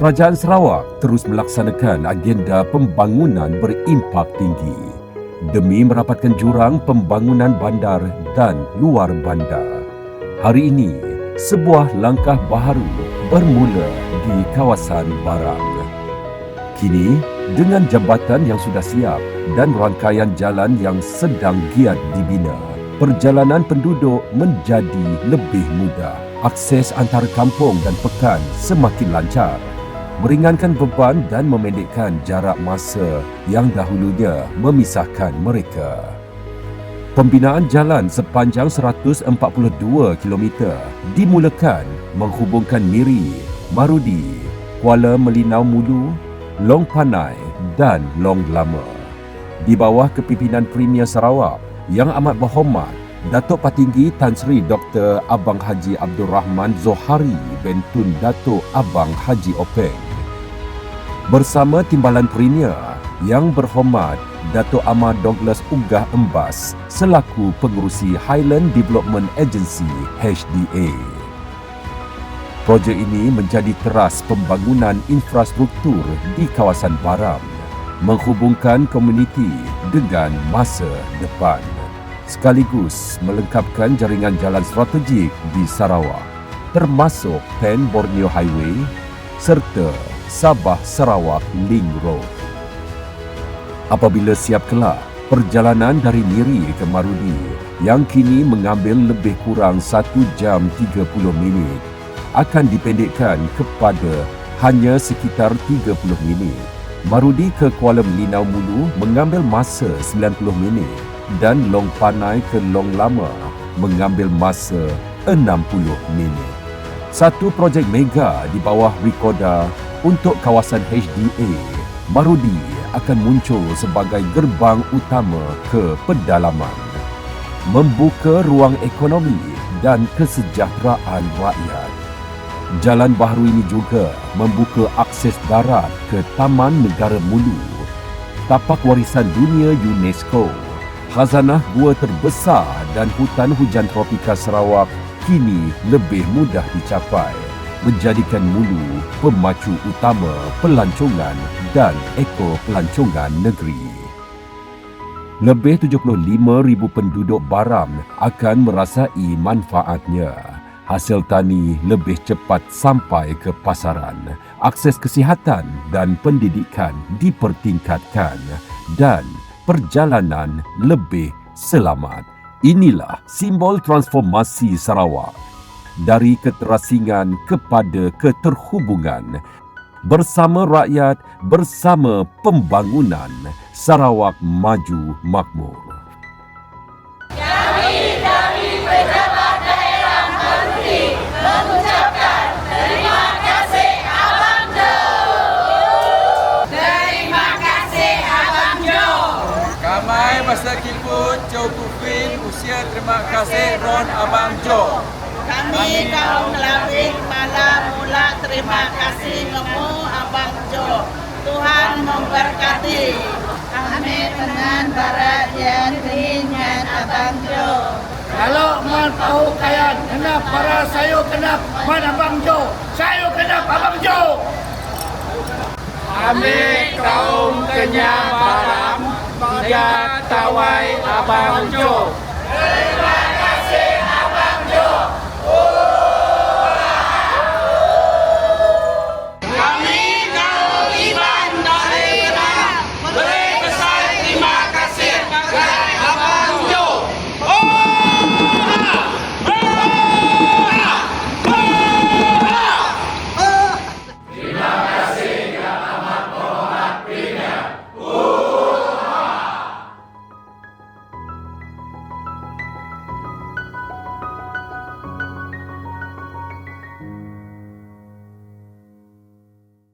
Kerajaan Sarawak terus melaksanakan agenda pembangunan berimpak tinggi demi merapatkan jurang pembangunan bandar dan luar bandar. Hari ini, sebuah langkah baharu bermula di kawasan Barang. Kini, dengan jambatan yang sudah siap dan rangkaian jalan yang sedang giat dibina, perjalanan penduduk menjadi lebih mudah. Akses antara kampung dan pekan semakin lancar, meringankan beban dan memendekkan jarak masa yang dahulunya memisahkan mereka. Pembinaan jalan sepanjang 142 km dimulakan menghubungkan Miri, Marudi, Kuala Melinau Mulu, Long Panai dan Long Lama. Di bawah kepimpinan Premier Sarawak yang amat berhormat Datuk Patinggi Tan Sri Dr. Abang Haji Abdul Rahman Zohari Bentun Datuk Abang Haji Openg. Bersama Timbalan Premier yang berhormat Datuk Ahmad Douglas Ugah Embas selaku pengurusi Highland Development Agency HDA. Projek ini menjadi teras pembangunan infrastruktur di kawasan Baram menghubungkan komuniti dengan masa depan sekaligus melengkapkan jaringan jalan strategik di Sarawak termasuk Pen Borneo Highway serta Sabah Sarawak Link Road. Apabila siap kelak, perjalanan dari Miri ke Marudi yang kini mengambil lebih kurang 1 jam 30 minit akan dipendekkan kepada hanya sekitar 30 minit. Marudi ke Kuala Melinau Mulu mengambil masa 90 minit dan Long Panai ke Long Lama mengambil masa 60 minit. Satu projek mega di bawah Wikoda untuk kawasan HDA, Marudi akan muncul sebagai gerbang utama ke pedalaman. Membuka ruang ekonomi dan kesejahteraan rakyat. Jalan baharu ini juga membuka akses darat ke Taman Negara Mulu, tapak warisan dunia UNESCO khazanah gua terbesar dan hutan hujan tropika Sarawak kini lebih mudah dicapai menjadikan Mulu pemacu utama pelancongan dan eko pelancongan negeri. Lebih 75,000 penduduk Baram akan merasai manfaatnya. Hasil tani lebih cepat sampai ke pasaran. Akses kesihatan dan pendidikan dipertingkatkan dan perjalanan lebih selamat. Inilah simbol transformasi Sarawak dari keterasingan kepada keterhubungan bersama rakyat bersama pembangunan Sarawak maju makmur. Ramai masa kiput Chow Kufin usia terima kasih Ron Abang Jo. Kami kaum Kelabing malam mula terima kasih kamu Abang Jo. Tuhan memberkati. Kami dengan barat yang dengan Abang Jo. Kalau man tahu kaya kenapa para saya kenapa man Abang Jo. Saya kenapa Abang Jo. Kami kaum kenyang baram dia tawai Abang Jo. Terima